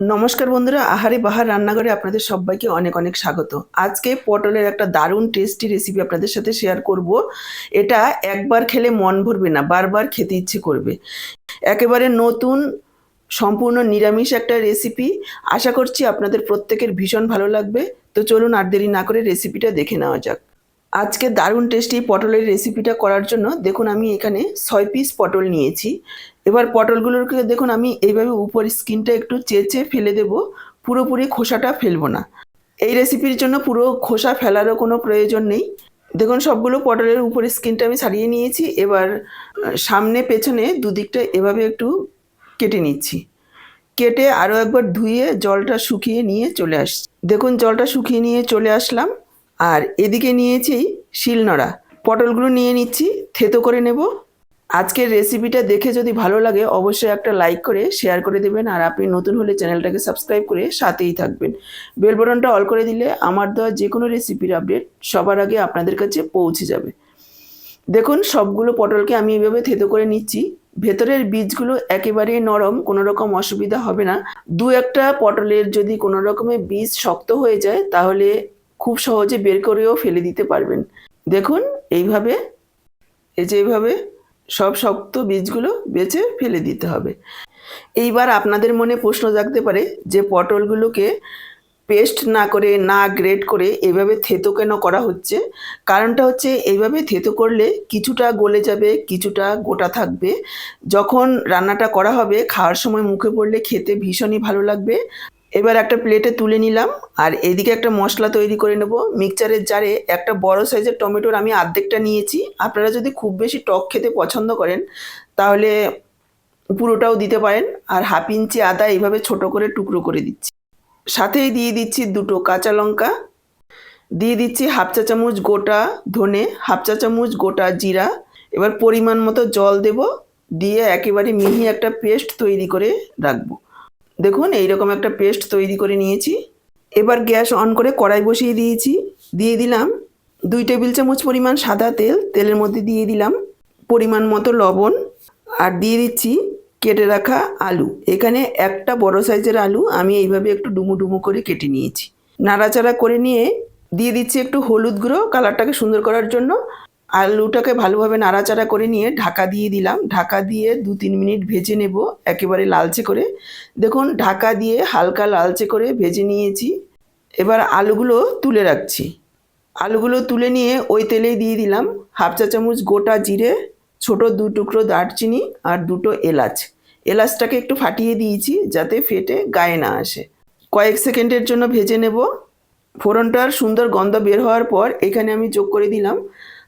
নমস্কার বন্ধুরা, আহারে বাহার রান্নাঘরে আপনাদের সবাইকে অনেক অনেক স্বাগত। আজকে পটলের একটা দারুণ টেস্টি রেসিপি আপনাদের সাথে শেয়ার করব। এটা একবার খেলে মন ভরবে না, বারবার খেতে ইচ্ছে করবে। একেবারে নতুন, সম্পূর্ণ নিরামিষ একটা রেসিপি আশা করছি আপনাদের প্রত্যেকের ভীষণ ভালো লাগবে। তো চলুন আর দেরি না করে রেসিপিটা দেখে নেওয়া যাক। আজকে দারুণ টেস্টি পটলের রেসিপিটা করার জন্য দেখুন আমি এখানে ছয় পিস পটল নিয়েছি। এবার পটলগুলোকে দেখুন, আমি এইভাবে উপর স্কিনটা একটু চেঁচে ফেলে দেব, পুরোপুরি খোসাটা ফেলব না। এই রেসিপির জন্য পুরো খোসা ফেলারও কোনো প্রয়োজন নেই। দেখুন, সবগুলো পটলের উপরে স্কিনটা আমি ছাড়িয়ে নিয়েছি, এবার সামনে পেছনে দুদিকটা এভাবে একটু কেটে নিচ্ছি। কেটে আরও একবার ধুয়ে জলটা শুকিয়ে নিয়ে চলে আসছি। দেখুন, জলটা শুকিয়ে নিয়ে চলে আসলাম, আর এদিকে নিয়েছি শিলনোড়া। পটলগুলো নিয়ে নিচ্ছি, থেতো করে নেব আজকের রেসিপিটা দেখে যদি ভালো লাগে, অবশ্যই একটা লাইক করে শেয়ার করে দেবেন আর আপনি নতুন হলে চ্যানেলটাকে সাবস্ক্রাইব করে সাথেই থাকবেন। বেল বটনটা অল করে দিলে আমার দেওয়া যে কোনো রেসিপির আপডেট সবার আগে আপনাদের কাছে পৌঁছে যাবে। দেখুন, সবগুলো পটলকে আমি এভাবে থেতো করে নিচ্ছি। ভেতরের বীজগুলো একেবারে নরম কোনো রকম অসুবিধা হবে না। দু একটা পটলের যদি কোনো রকমের বীজ শক্ত হয়ে যায়, তাহলে খুব সহজে বের করেও ফেলে দিতে পারবেন। দেখুন, এইভাবে, এই যে এইভাবে সব শক্ত বীজগুলো বেছে ফেলে দিতে হবে। এইবার আপনাদের মনে প্রশ্ন জাগতে পারে যে পটলগুলোকে পেস্ট না করে, না গ্রেড করে এভাবে থেতো কেন করা হচ্ছে? কারণটা হচ্ছে এইভাবে থেতো করলে কিছুটা গলে যাবে, কিছুটা গোটা থাকবে। যখন রান্নাটা করা হবে, খাওয়ার সময় মুখে পড়লে খেতে ভীষণই ভালো লাগবে। এবার একটা প্লেটে তুলে নিলাম, আর এদিকে একটা মশলা তৈরি করে নেব। মিক্সচারের জারে একটা বড় সাইজের টমেটোর আমি আর্ধেকটা নিয়েছি। আপনারা যদি খুব বেশি টক খেতে পছন্দ করেন, তাহলে পুরোটাও দিতে পারেন। আর হাফ ইঞ্চি আদা এইভাবে ছোট করে টুকরো করে দিচ্ছি। সাথেই দিয়ে দিচ্ছি দুটো কাঁচা লঙ্কা। দিয়ে দিচ্ছি হাফ চা চামচ গোটা ধনে, হাফ চা চামচ গোটা জিরা। এবার পরিমাণ মতো জল দেব। দিয়ে একেবারে মিহি একটা পেস্ট তৈরি করে রাখব। দেখুন, এইরকম একটা পেস্ট তৈরি করে নিয়েছি। এবার গ্যাস অন করে কড়াই বসিয়ে দিয়েছি। দিয়ে দিলাম দুই টেবিল চামচ পরিমাণ সাদা তেল, তেলের মধ্যে দিয়ে দিলাম পরিমাণ মতো লবণ, আর দিয়ে দিচ্ছি কেটে রাখা আলু। এখানে একটা বড় সাইজের আলু আমি এইভাবে একটু ডুমু ডুমু করে কেটে নিয়েছি। নাড়াচাড়া করে নিয়ে দিয়ে দিচ্ছি একটু হলুদ গুঁড়ো কালারটাকে সুন্দর করার জন্য। আলুটাকে ভালোভাবে নাড়াচাড়া করে নিয়ে ঢাকা দিয়ে দিলাম। ঢাকা দিয়ে দু তিন মিনিট ভেজে নেব একেবারে লালচে করে। দেখুন, ঢাকা দিয়ে হালকা লালচে করে ভেজে নিয়েছি। এবার আলুগুলো তুলে রাখছি। আলুগুলো তুলে নিয়ে ওই তেলেই দিয়ে দিলাম। হাফ চা চামচ গোটা জিরে, ছোট দু টুকরো দারচিনি আর দুটো এলাচ। এলাচটাকে একটু ফাটিয়ে দিয়েছি যাতে ফেটে গায়ে না আসে। কয়েক সেকেন্ডের জন্য ভেজে নেব। ফোড়নটার সুন্দর গন্ধ বের হওয়ার পর এখানে আমি যোগ করে দিলাম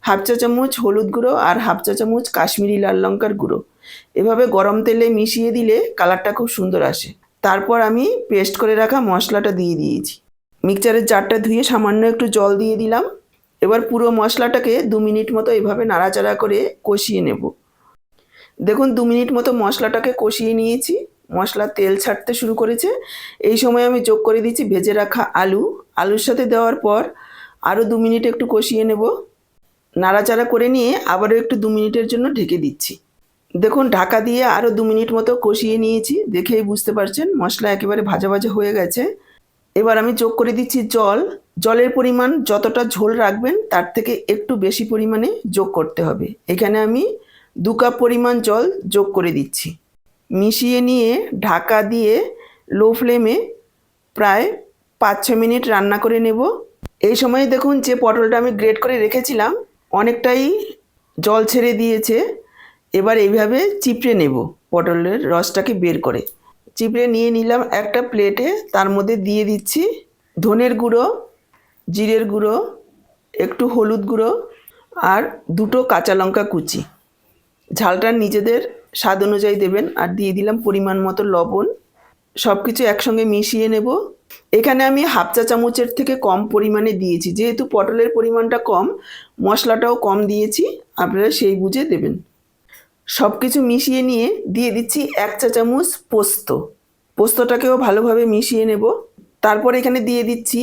হাফ চা চামচ হলুদ গুঁড়ো আর হাফ চা চামচ কাশ্মীরি লাল লঙ্কার গুঁড়ো। এভাবে গরম তেলে মিশিয়ে দিলে কালারটা খুব সুন্দর আসে। তারপর আমি পেস্ট করে রাখা মশলাটা দিয়ে দিয়েছি। মিক্সচারের জারটা ধুয়ে সামান্য একটু জল দিয়ে দিলাম। এবার পুরো মশলাটাকে দু মিনিট মতো এভাবে নাড়াচাড়া করে কষিয়ে নেব। দেখুন, দু মিনিট মতো মশলাটাকে কষিয়ে নিয়েছি। মশলা তেল ছাড়তে শুরু করেছে। এই সময় আমি যোগ করে দিচ্ছি ভেজে রাখা আলু। আলুর সাথে দেওয়ার পর আরও দু মিনিট একটু কষিয়ে নেব। নাড়াচাড়া করে নিয়ে আবারও একটু দু মিনিটের জন্য ঢেকে দিচ্ছি। দেখুন, ঢাকা দিয়ে আরও দু মিনিট মতো কষিয়ে নিয়েছি, দেখেই বুঝতে পারছেন মশলা একেবারে ভাজা ভাজা হয়ে গেছে। এবার আমি যোগ করে দিচ্ছি জল। জলের পরিমাণ যতটা ঝোল রাখবেন, তার থেকে একটু বেশি পরিমাণে যোগ করতে হবে। এখানে আমি দু কাপ পরিমাণ জল যোগ করে দিচ্ছি। মিশিয়ে নিয়ে ঢাকা দিয়ে লো ফ্লেমে প্রায় পাঁচ ছ মিনিট রান্না করে নেব। এই সময় দেখুন যে পটলটা আমি গ্রেট করে রেখেছিলাম অনেকটাই জল ছেড়ে দিয়েছে। এবার এইভাবে চিপড়ে নেব পটলের রসটাকে বের করে। চিপড়ে নিয়ে নিলাম একটা প্লেটে, তার মধ্যে দিয়ে দিচ্ছি ধনের গুঁড়ো, জিরের গুঁড়ো, একটু হলুদ গুঁড়ো আর দুটো কাঁচা লঙ্কা কুচি। ঝালটা নিজেদের স্বাদ অনুযায়ী দেবেন। আর দিয়ে দিলাম পরিমাণ মতো লবণ। সব কিছু একসঙ্গে মিশিয়ে নেব। এখানে আমি হাফ চা চামচের থেকে কম পরিমাণে দিয়েছি। যেহেতু পটলের পরিমাণটা কম, মশলাটাও কম দিয়েছি, আপনারা সেই বুঝে দেবেন। সব কিছু মিশিয়ে নিয়ে দিয়ে দিচ্ছি এক চা চামচ পোস্ত। পোস্তটাকেও ভালোভাবে মিশিয়ে নেব। তারপর এখানে দিয়ে দিচ্ছি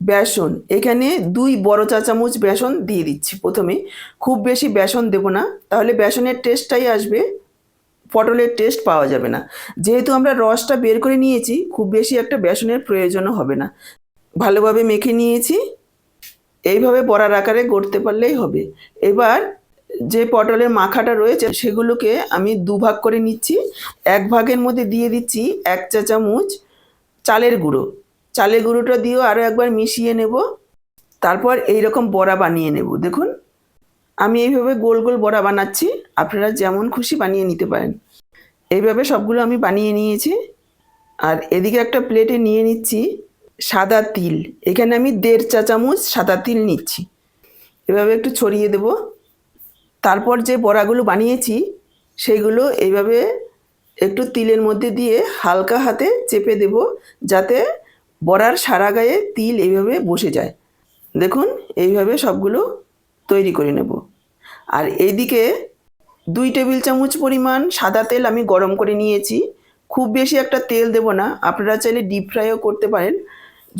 বেসন। এখানে দুই বড় চা চামচ বেসন দিয়ে দিচ্ছি প্রথমে। খুব বেশি বেসন দেব না, তাহলে বেসনের টেস্টটাই আসবে। পটলের টেস্ট পাওয়া যাবে না। যেহেতু আমরা রসটা বের করে নিয়েছি, খুব বেশি একটা বেসনের প্রয়োজনও হবে না। ভালোভাবে মেখে নিয়েছি। এইভাবে বড়ার আকারে গড়তে পারলেই হবে। এবার যে পটলের মাখাটা রয়েছে, সেগুলোকে আমি দুভাগ করে নিচ্ছি। এক ভাগের মধ্যে দিয়ে দিচ্ছি এক চা চামচ চালের গুঁড়ো। চালের গুঁড়োটা দিয়েও আরও একবার মিশিয়ে নেব। তারপর এই রকম বড়া বানিয়ে নেব। দেখুন, আমি এইভাবে গোল গোল বড়া বানাচ্ছি। আপনারা যেমন খুশি বানিয়ে নিতে পারেন। এইভাবে সবগুলো আমি বানিয়ে নিয়েছি। আর এদিকে একটা প্লেটে নিয়ে নিচ্ছি সাদা তিল। এখানে আমি দেড় চা চামচ সাদা তিল নিচ্ছি। এভাবে একটু ছড়িয়ে দেব। তারপর যে বড়াগুলো বানিয়েছি, সেইগুলো এইভাবে একটু তিলের মধ্যে দিয়ে হালকা হাতে চেপে দেব যাতে বড়ার সারা গায়ে তিল এইভাবে বসে যায়। দেখুন, এইভাবে সবগুলো তৈরি করে নেব। আর এইদিকে দুই টেবিল চামচ পরিমাণ সাদা তেল আমি গরম করে নিয়েছি। খুব বেশি একটা তেল দেব না। আপনারা চাইলে ডিপ ফ্রাইও করতে পারেন,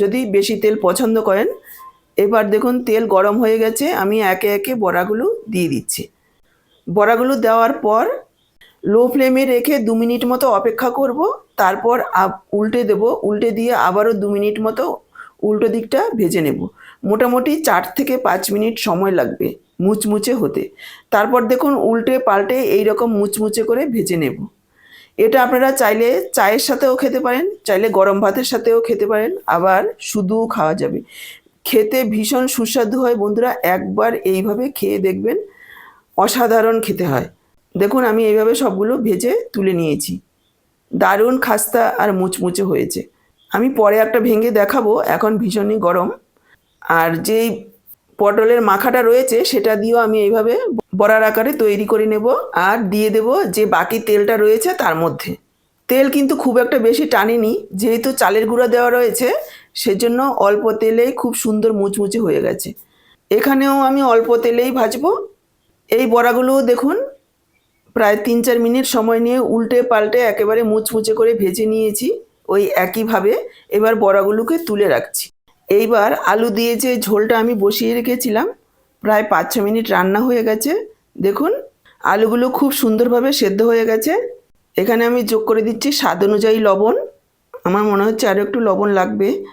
যদি বেশি তেল পছন্দ করেন। এবার দেখুন, তেল গরম হয়ে গেছে, আমি একে একে বড়াগুলো দিয়ে দিচ্ছি। বড়াগুলো দেওয়ার পর লো ফ্লেমে রেখে দু মিনিট মতো অপেক্ষা করব। তারপর উল্টে দেব। উল্টে দিয়ে আবারও দু মিনিট মতো উল্টো দিকটা ভেজে নেব। মোটামুটি চার থেকে পাঁচ মিনিট সময় লাগবে মুচমুচে হতে। তারপর দেখুন উল্টে পাল্টে এই রকম মুচমুচে করে ভেজে নেব। এটা আপনারা চাইলে চায়ের সাথেও খেতে পারেন, চাইলে গরম ভাতের সাথেও খেতে পারেন, আবার শুধুও খাওয়া যাবে। খেতে ভীষণ সুস্বাদু হয় বন্ধুরা, একবার এইভাবে খেয়ে দেখবেন অসাধারণ খেতে হয়। দেখুন আমি এইভাবে সবগুলো ভেজে তুলে নিয়েছি। দারুণ খাস্তা আর মুচমুচে হয়েছে। আমি পরে একটা ভেঙে দেখাবো, এখন ভীষণই গরম। আর যেই পটলের মাখাটা রয়েছে, সেটা দিয়েও আমি এইভাবে বড়ার আকারে তৈরি করে নেব আর দিয়ে দেব যে বাকি তেলটা রয়েছে তার মধ্যে। তেল কিন্তু খুব একটা বেশি টানেনি, যেহেতু চালের গুঁড়া দেওয়া রয়েছে, সেজন্য অল্প তেলেই খুব সুন্দর মুচমুচে হয়ে গেছে। এখানেও আমি অল্প তেলেই ভাজবো। এই বড়াগুলোও দেখুন, প্রায় তিন চার মিনিট সময় নিয়ে উল্টে পাল্টে একেবারে মুচমুচে করে ভেজে নিয়েছি। ওই একইভাবে এবার বড়াগুলোকে তুলে রাখছি। এইবার আলু দিয়ে যে ঝোলটা আমি বসিয়ে রেখেছিলাম, প্রায় পাঁচ ছ মিনিট রান্না হয়ে গেছে। দেখুন, আলুগুলো খুব সুন্দরভাবে সেদ্ধ হয়ে গেছে। এখানে আমি যোগ করে দিচ্ছি স্বাদ অনুযায়ী লবণ। আমার মনে হচ্ছে আরও একটু লবণ লাগবে।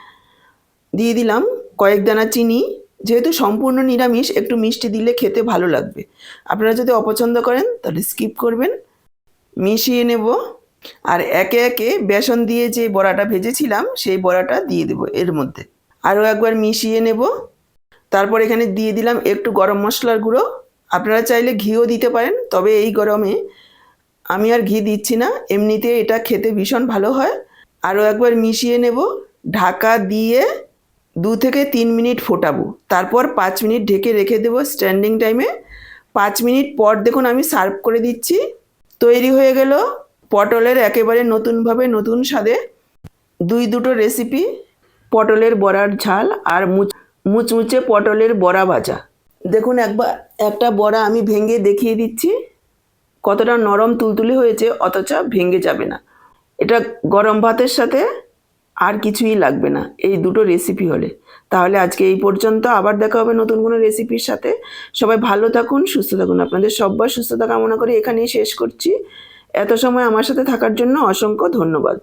দিয়ে দিলাম কয়েক দানা চিনি। যেহেতু সম্পূর্ণ নিরামিষ, একটু মিষ্টি দিলে খেতে ভালো লাগবে। আপনারা যদি অপছন্দ করেন, তাহলে স্কিপ করবেন। মিশিয়ে নেব। আর একে একে বেসন দিয়ে যে বড়াটা ভেজেছিলাম, সেই বড়াটা দিয়ে দেব এর মধ্যে। আরও একবার মিশিয়ে নেব। তারপর এখানে দিয়ে দিলাম একটু গরম মশলার গুঁড়ো। আপনারা চাইলে ঘিও দিতে পারেন, তবে এই গরমে আমি আর ঘি দিচ্ছি না। এমনিতে এটা খেতে ভীষণ ভালো হয়। আরও একবার মিশিয়ে নেব। ঢাকা দিয়ে দু থেকে তিন মিনিট ফোটাবো। তারপর পাঁচ মিনিট ঢেকে রেখে দেবো স্ট্যান্ডিং টাইমে। পাঁচ মিনিট পর দেখুন আমি সার্ভ করে দিচ্ছি। তৈরি হয়ে গেল। পটলের একেবারে নতুনভাবে নতুন স্বাদে দুই দুটো রেসিপি পটলের বড়ার ঝাল আর মুচ, মুচমুচে পটলের বড়া ভাজা। দেখুন, একবার একটা বড়া আমি ভেঙে দেখিয়ে দিচ্ছি। কতটা নরম তুলতুলে হয়েছে, অথচ ভেঙে যাবে না। এটা গরম ভাতের সাথে আর কিছুই লাগবে না এই দুটো রেসিপি হলে। তাহলে আজকে এই পর্যন্ত, আবার দেখা হবে নতুন কোনো রেসিপির সাথে। সবাই ভালো থাকুন, সুস্থ থাকুন। আপনাদের সব্বার সুস্থতা কামনা করে এখানেই শেষ করছি। এত সময় আমার সাথে থাকার জন্য অসংখ্য ধন্যবাদ।